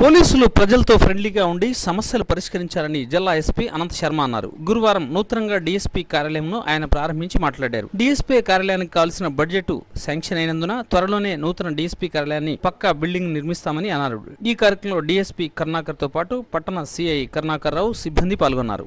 పోలీసులు ప్రజలతో ఫ్రెండ్లీగా ఉండి సమస్యలు పరిష్కరించాలని జిల్లా ఎస్పీ అనంత్ శర్మ అన్నారు. గురువారం నూతనంగా డీఎస్పీ కార్యాలయంను ఆయన ప్రారంభించి మాట్లాడారు. డీఎస్పీ కార్యాలయానికి కావాల్సిన బడ్జెట్ శాంక్షన్ అయినందున త్వరలోనే నూతన డీఎస్పీ కార్యాలయాన్ని పక్కా బిల్డింగ్ నిర్మిస్తామని అన్నారు. ఈ కార్యక్రమంలో డీఎస్పీ కరుణాకర్తో పాటు పట్టణ సిఐ కరుణాకర్ రావు సిబ్బంది పాల్గొన్నారు.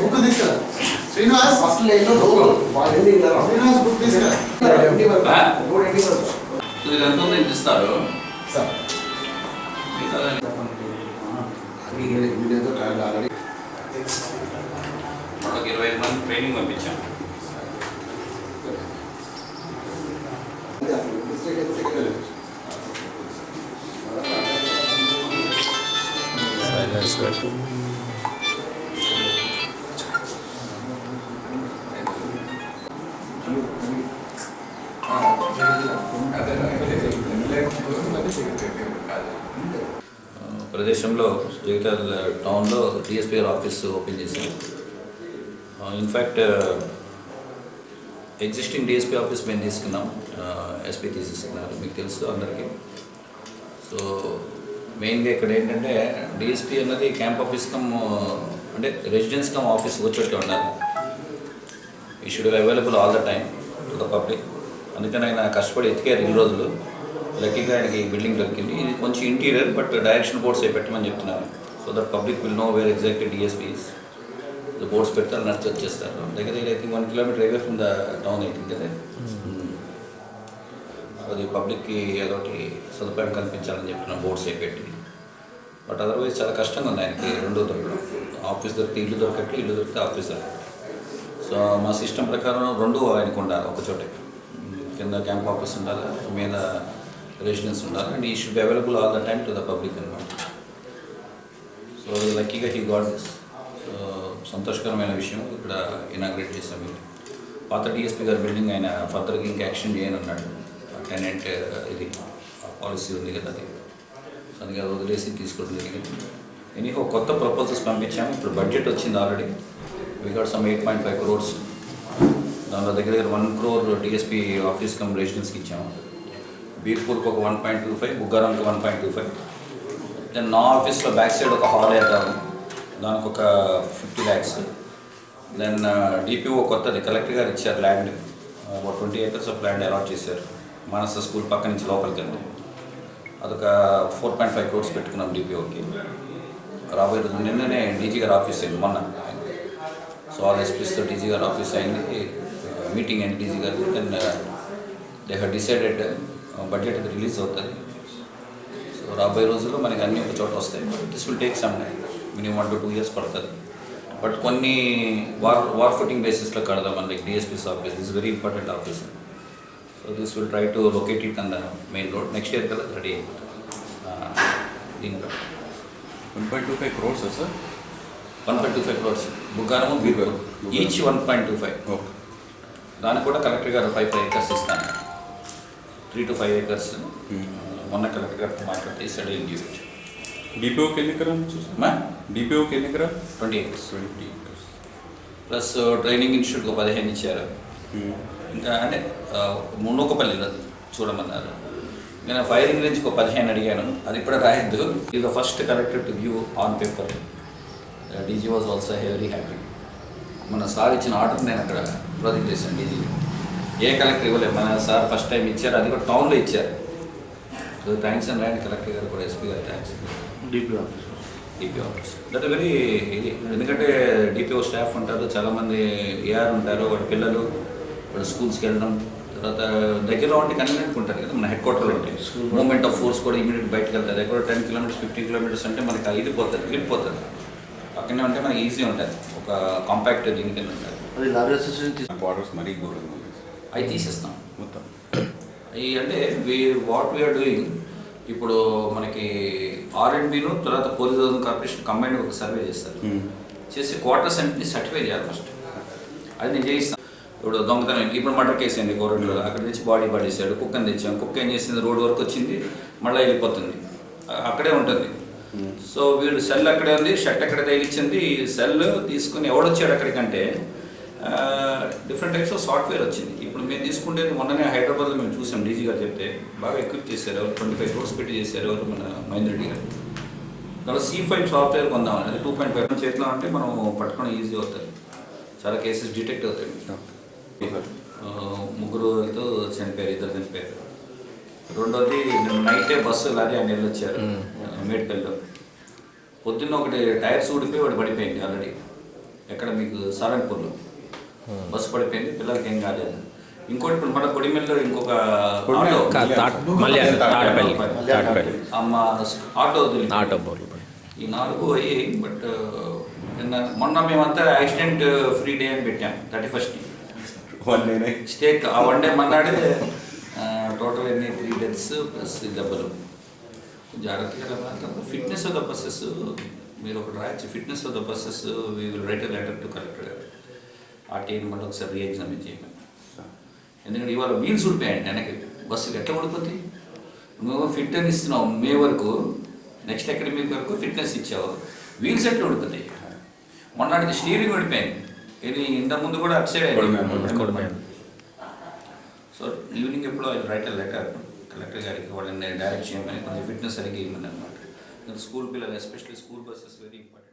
బుక్ తీసుకురా శ్రీనివాస్ ఫస్ట్ లైన్లో శ్రీనివాస్ బుక్ తీసుకురా ఎంత ఉంది ఇస్తారు సార్ ఒక ఇరవై మంది ట్రైనింగ్ పంపించాం ప్రదేశంలో జగిత్యాల టౌన్లో డిఎస్పీ ఆఫీస్ ఓపెన్ చేశాం in fact existing DSP office మేము తీసుకున్నాం. ఎస్పీ తీసేసుకున్నారు. మీకు తెలుసు అందరికీ. సో మెయిన్గా ఇక్కడ ఏంటంటే డిఎస్పీ అన్నది క్యాంప్ ఆఫీస్ కమ్ అంటే రెసిడెన్స్ కమ్ ఆఫీస్ వచ్చేట్టు ఉండాలి he should available all the time to the public అందుకని ఆయన కష్టపడి ఎత్తికారు ఇన్ని రోజులు. లక్కీగా ఆయనకి బిల్డింగ్ దొరికింది. ఇది కొంచెం ఇంటీరియర్ బట్ డైరెక్షన్ బోర్డ్స్ పెట్టమని చెప్తున్నారు. So that public will know where exact DSPs boards పెడతారు నడిచి వచ్చేస్తారు. దగ్గర దగ్గర I think one kilometre away from the town I think కదా అది పబ్లిక్కి ఏదోటి సదుపాయం కల్పించాలని చెప్పిన బోర్డ్స్ అయిపెట్టి బట్ అదర్వైజ్ చాలా కష్టంగా ఉంది ఆయనకి రెండో దొరకడం. ఆఫీస్ దొరికితే ఇల్లు దొరకట్టు ఇల్లు దొరికితే ఆఫీస్ దొరకట్టు సో మా సిస్టమ్ ప్రకారం రెండు ఆయనకు ఉండాలి ఒక చోటే. కింద క్యాంప్ ఆఫీస్ ఉండాలి మీద రెసిడెన్స్ ఉండాలి and he should be available all the time to the public అనమాట సో లక్కీగా హీ గాడ్ దిస్ సో సంతోషకరమైన విషయం ఇక్కడ ఇనాగ్రేట్ చేసాం పాత డిఎస్పీ గారి బిల్డింగ్ ఆయన ఫర్దర్గా ఇంకా యాక్షన్ చేయనన్నాడు. టెనెంట్ ఇది పాలసీ ఉంది కదా అది. సో అందుకే అది వదిలేసి తీసుకోవడం జరిగింది. ఎనీహో కొత్త ప్రపోజల్స్ పంపించాము. ఇప్పుడు బడ్జెట్ వచ్చింది already we got some eight point five crores దానిలో దగ్గర దగ్గర one crore DSP office cum రెసిడెన్స్కి ఇచ్చాము. బీర్పూర్కి ఒక one point two five బుగ్గారంకి one point two five then నా ఆఫీస్లో బ్యాక్ సైడ్ ఒక హాల్ వేద్దాము. దానికి ఒక ఫిఫ్టీ ల్యాక్స్ దెన్ డిపిఓ కొత్తది. కలెక్టర్ గారు ఇచ్చారు ల్యాండ్ ఒక twenty acres of land allot చేశారు. మానస స్కూల్ పక్క నుంచి లోపలికి వెళ్ళి. అదొక ఫోర్ పాయింట్ ఫైవ్ క్రోర్స్ పెట్టుకున్నాం డిపిఓకి. రాబోయే రోజు నిన్ననే డీజీ గారు ఆఫీస్ అయింది మొన్న. సో ఆల్ ఎస్పీస్తో డీజీ గారు ఆఫీస్ అయింది. మీటింగ్ అయింది డీజీ గారు. Then they have decided budget release అవుతుంది. సో రాబోయే రోజుల్లో మనకి అన్ని ఒక చోట వస్తాయి. This will take some minimum one to two years పడుతుంది. బట్ కొన్ని వార్ వార్ ఫుటింగ్ బేసిస్లో కడదాం. మన like DSPs office is very important office so this will try to locate it on the main road next year కల్లా ready అయిపోతుంది. దీని one point two five crores sir one point two five crores Buggaram Beerpur each one point two five okay. దానికి కూడా collector గారు five five acres ఇస్తాను. Three to five acres మొన్న collector గారితో మాట్లాడితే గివ్ ఇట్ డిపిఓకి ఎన్ని ఎకరాలు మా? డిపిఓకి ఎన్ని ఎకరాలు? Twenty acres twenty acres plus training ఇన్స్టిట్యూట్కి పదిహేను ఇచ్చారు. ఇంకా అంటే ఆ, మున్నూకపల్లిలో చూడమన్నారు. నేను ఫైరింగ్ నుంచి ఒక పదిహేను అడిగాను. అది ఇప్పుడు రాయద్దు. ఇది first collector to view on paper. DG was also very happy. మన సార్ ఇచ్చిన ఆర్డర్ నేను అక్కడ ప్రొజెక్ట్ చేశాను డీజీ. ఏ కలెక్టర్ ఇవ్వలేదు. మన సార్ ఫస్ట్ టైం ఇచ్చారు. అది కూడా టౌన్లో ఇచ్చారు. So thanks and land collector గారు కూడా ఎస్పీ గారు thanks. DP office DPO office that very ఇది. ఎందుకంటే డిపిఓ స్టాఫ్ ఉంటారు. చాలామంది ఏఆర్ ఉంటారు. వాడి పిల్లలు వాడు స్కూల్స్కి వెళ్ళడం తర్వాత దగ్గరలో ఉంటే కన్వీనియంట్ ఉంటారు కదా మన హెడ్ క్వార్టర్లో ఉంటాయి మూమెంట్ ఆఫ్ ఫోర్స్ కూడా ఇమీడియట్ బయటకు వెళ్తారు. దగ్గర టెన్ కిలోమీటర్స్ ఫిఫ్టీ కిలోమీటర్స్ అంటే మనకి ఇది పోతుంది వెళ్ళిపోతుంది పక్కనే ఉంటే మనకి ఈజీ ఉంటుంది. ఒక కాంపాక్ట్ దీని కింద ఉంటుంది. క్వార్టర్స్ మరీ అవి తీసేస్తాం. మొత్తం. అవి అంటే వి వాట్ వీఆర్ డూయింగ్ ఇప్పుడు మనకి ఆర్ఎండ్బిను తర్వాత పోలీస్ హౌసింగ్ కార్పొరేషన్ కంబైన్ ఒక సర్వే చేస్తారు. చేసి క్వార్టర్స్ అన్నింటినీ సర్టిఫై చేయాలి ఫస్ట్. అది నేను చేయిస్తాను. ఇప్పుడు దొంగతనం ఇప్పుడు మర్డర్ కేసు అయింది గవర్నమెంట్లో అక్కడ తెచ్చి బాడీ పడేసాడు కుక్కని తెచ్చాం. కుక్క ఏం చేసింది? రోడ్ వరకు వచ్చింది మళ్ళీ వెళ్ళిపోతుంది. అక్కడే ఉంటుంది. సో వీడు సెల్ అక్కడే ఉంది షర్ట్ అక్కడ తగిలిచ్చింది సెల్ తీసుకుని ఎవడొచ్చాడు అక్కడికంటే డిఫరెంట్ టైప్స్ ఆఫ్ సాఫ్ట్వేర్ వచ్చింది. ఇప్పుడు మేము తీసుకుంటేది మొన్ననే హైదరాబాద్లో మేము చూసాం డీజీ గారు చెప్తే. బాగా ఎక్విప్ చేశారు. ఎవరు ట్వంటీ ఫైవ్ క్రోర్స్ పెట్టి చేశారు ఎవరు మన మహేంద్ర రెడ్డి గారు. దాంట్లో సి ఫైవ్ సాఫ్ట్వేర్ కొందామని అది టూ పాయింట్ ఫైవ్ చేతిలో అంటే మనం పట్టుకోవడం ఈజీ అవుతుంది. చాలా కేసెస్ డిటెక్ట్ అవుతాయి. ముగ్గురు వెళ్తూ చనిపోయారు ఇద్దరు చనిపోయారు. రెండోది నిన్న నైటే బస్సు లారీ ఆయన వెళ్ళొచ్చారు మేడ్పల్లిలో. పొద్దున్న ఒకటి టైర్స్ ఊడిపోయి వాడు పడిపోయింది ఆల్రెడీ. ఎక్కడ మీకు సారంగపూర్లో. బస్సు పడిపోయింది పిల్లలకి ఏం కాలేదు. ఇంకోటి ఇప్పుడు మన పొడిమెల్లో ఇంకొక ఆటో ఆటో ఈ నాలుగు అయ్యాయి బట్ నిన్న మొన్న మేమంతా యాక్సిడెంట్ ఫ్రీ డే అని పెట్టాం థర్టీ ఫస్ట్ వన్ డేనే స్టేట్ ఆ వన్ డే మన్నాడే టోటల్ ఎన్ని? త్రీ డేస్ ప్లస్ దెబ్బలు. జాగ్రత్తగా ఫిట్నెస్ ఆఫ్ ద బస్సెస్ మీరు ఒకటి రాయొచ్చు. Fitness of the buses we will write letter to collector గారు ఆర్టీఐని మళ్ళీ ఒకసారి రీఎగ్జామిన్ చేయమని ఎందుకంటే ఇవాళ వీల్స్ ఊడిపోయాయండి వెనక్కి. బస్సులు ఎట్లా ఊడిపోతాయి నువ్వు ఫిట్నెస్ ఇస్తున్నావు మే వరకు నెక్స్ట్ అకాడమిక్ వరకు ఫిట్నెస్ ఇచ్చావు. వీల్స్ ఎట్లా ఊడిపోతాయి మొన్నటిది స్టీరింగ్ ఉడిపోయింది ఇది ఇంత ముందు కూడా అటు సైడ్. సో ఈవినింగ్ ఎప్పుడు రైట్ లెటర్ కలెక్టర్ గారికి వాళ్ళని డైరెక్ట్ చేయమని కొంచెం ఫిట్నెస్ సరిగ్గా ఇవ్వమని అనమాట స్కూల్ పిల్లలు especially school buses very important.